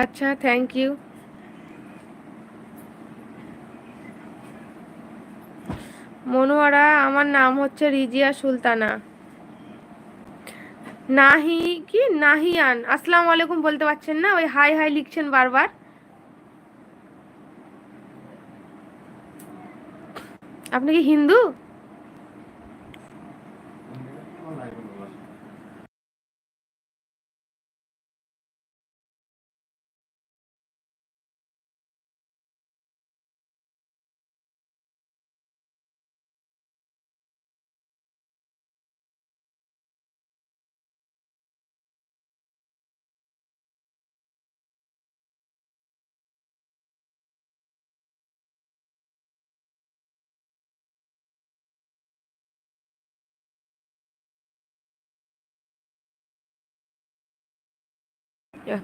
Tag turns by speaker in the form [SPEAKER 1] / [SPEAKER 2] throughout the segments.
[SPEAKER 1] আচ্ছা thank you Monowara, আমার নাম হচ্ছে রিজিয়া সুলতানা। নাহি, কি? নাহিয়ান। আসসালামু আলাইকুম বলতে পারছেন না? ওই হাই হাই লিখছেন বারবার। আপনি কি হিন্দু?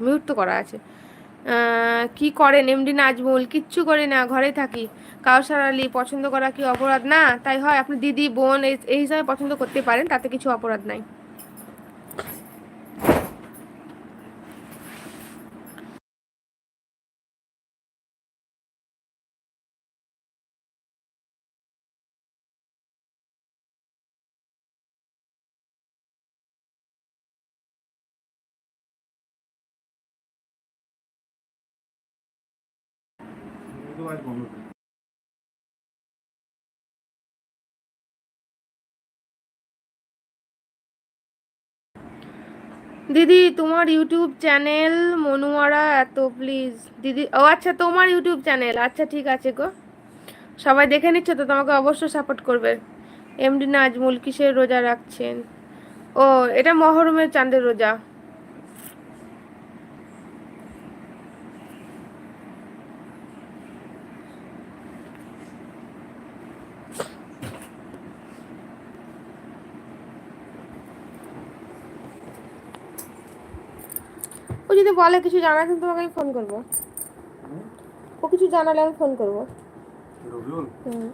[SPEAKER 1] মিউট তো করা আছে। কি করেন? এমডি নাজমুল, কিচ্ছু করে না, ঘরে থাকি। কাউসার আলী, পছন্দ করা কি অপরাধ? না, তাই হয়। আপনি দিদি, বোন এই হিসাবে পছন্দ করতে পারেন, তাতে কিছু অপরাধ নাই। দিদি, তোমার ইউটিউব চ্যানেল মনুয়ারা এত প্লিজ দিদি, ও আচ্ছা তোমার ইউটিউব চ্যানেল। আচ্ছা ঠিক আছে গো। সবাই দেখে নিচ্ছে তো, তোমাকে অবশ্যই সাপোর্ট করবে। এমডি নাজমুল কিসের রোজা রাখছেন? ও, এটা মহরমের চাঁদের রোজা। যদি বলে কিছু জানাতে তোমাকে আমি ফোন করব। ও কিছু জানালে আমি ফোন করব। হুম।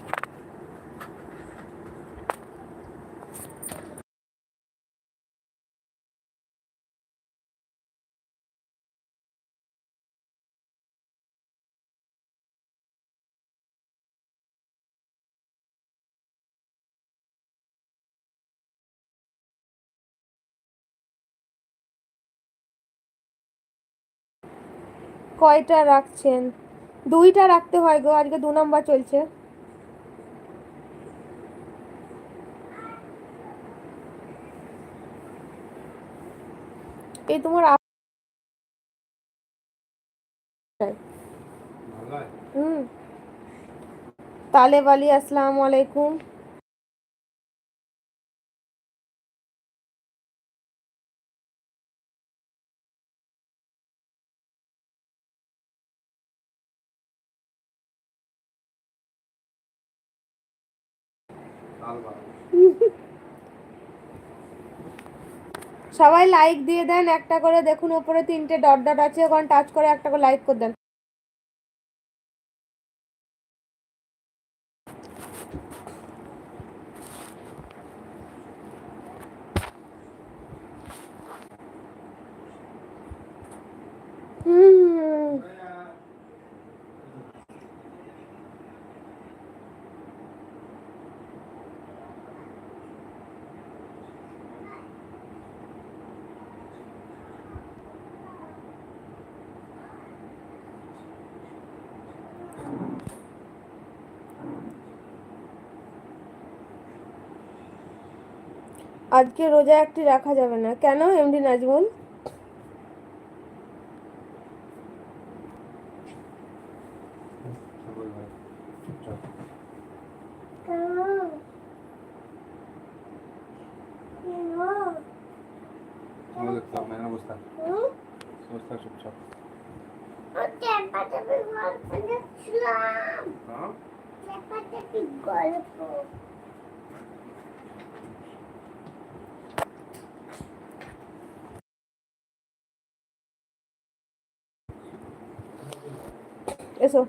[SPEAKER 1] কয়টা রাখছেন? দুইটা রাখতে হয় গো আজকে দু নম্বর চলছে। এই তোমার হুম। আলী আসসালামু আলাইকুম। সবাই লাইক দিয়ে দেন, একটা করে দেখুন উপরে তিনটে ডট ডট আছে, ওখানে টাচ করে, একটা করে লাইক করে দেন হুম আজকে রোজা একটি রাখা যাবে না। কেন এমডি নাজমুল? Eso